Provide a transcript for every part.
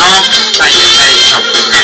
Nó lại.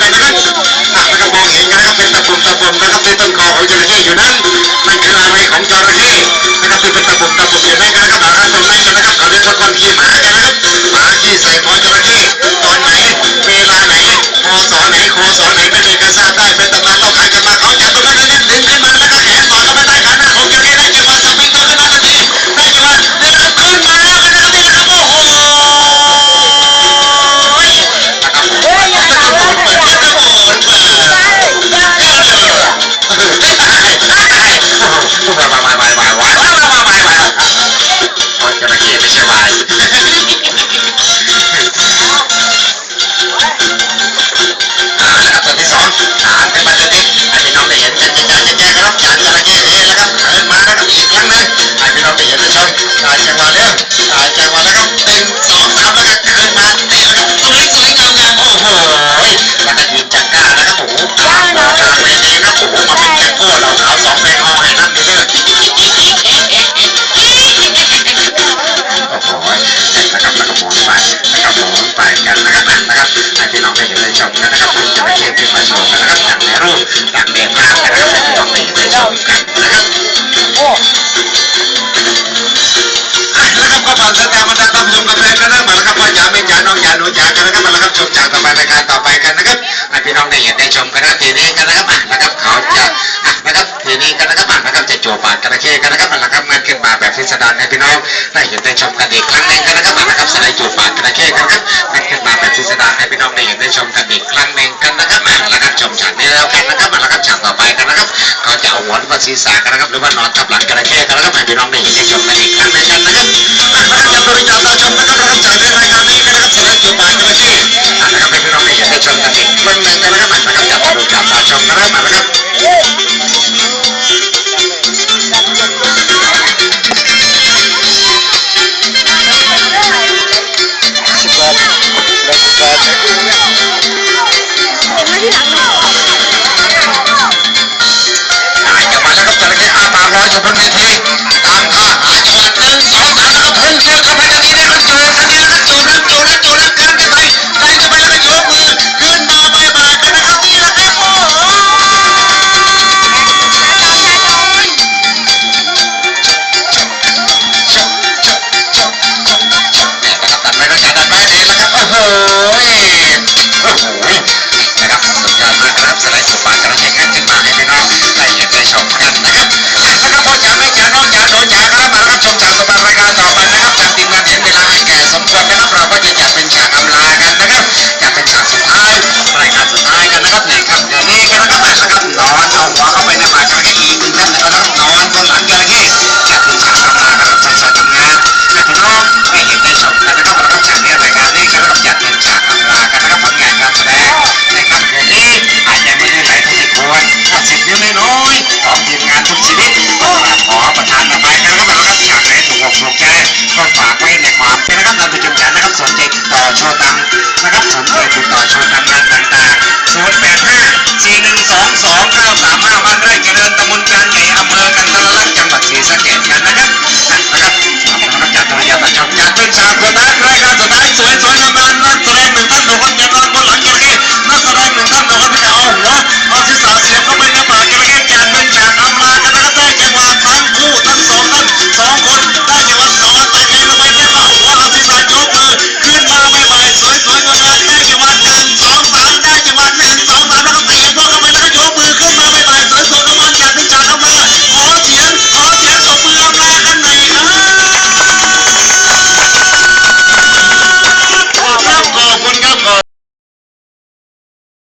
กันะครับอะกระบองเห็นกันนะครับเป็นตะปุ่มตะปุ่มนะครับที่ต้นคอของจระเข้อยู่นั้นมันคือลาไม้ของจระเข้นะครับที่เป็นตะปุ่มตะปุ่มอย่างนั้นกันนะครับอาตรงนั้นนะครับเขาเรียกว่าก้อนขี้หมานะครับหมาขี้ใส่คอจระเข้ตอนไหนเวลาไหนพอสอไหนโคสอไหนไม่มีใครทราบได้เป็นตะนาน จระเข้ไม่ใช่วายอ่าแล้วตัวที่สองฐานเป็นมาตัวนี้ให้พี่น้องได้เห็นกันแจ้ๆแจ้ๆครับจานจระเข้าน้องจ๋าหนูจ๋ากันนะครับมาแล้วครับชมจากต่อไปรายการต่อไปกันนะครับพี่น้องได้เห็นได้ชมกันนะทีนี้กันนะครับอะนะครับเขาจะอะนะครับทีนี้กันนะครับอะนะครับจะโจวปากจระเข้กันนะครับอะนะครับมันขึ้นมาแบบพิสดารให้พี่น้องได้เห็นได้ชมกันอีกครั้งหนึ่งกันนะครับอะนะครับสไลด์โจวปากจระเข้กันนะครับมันขึ้นมาแบบพิสดารให้พี่น้องได้เห็นได้ชมกันอีกครั้งหนึ่งกันนะครับอะนะครับชมฉากนี้แล้วกันนะครับอะนะครับฉากต่อไปกันนะครับเขาจะเอาหัวมาศีรษะกันนะครับหรือว่านอนทับหลังจระเข้กันนะครับให้พี่น้องได้เห็นได้ชมกันอีกครั้งหนึ่งกันนะครับอะนะครับจะบริจาคต่อชมนะครับางๆ0 8 5 4 1 2 2 9 3 5บ้านไร่เจริญตำบลการใหญ่อำเภอกันทรลักษณ์จังหวัดศรีสะเกษ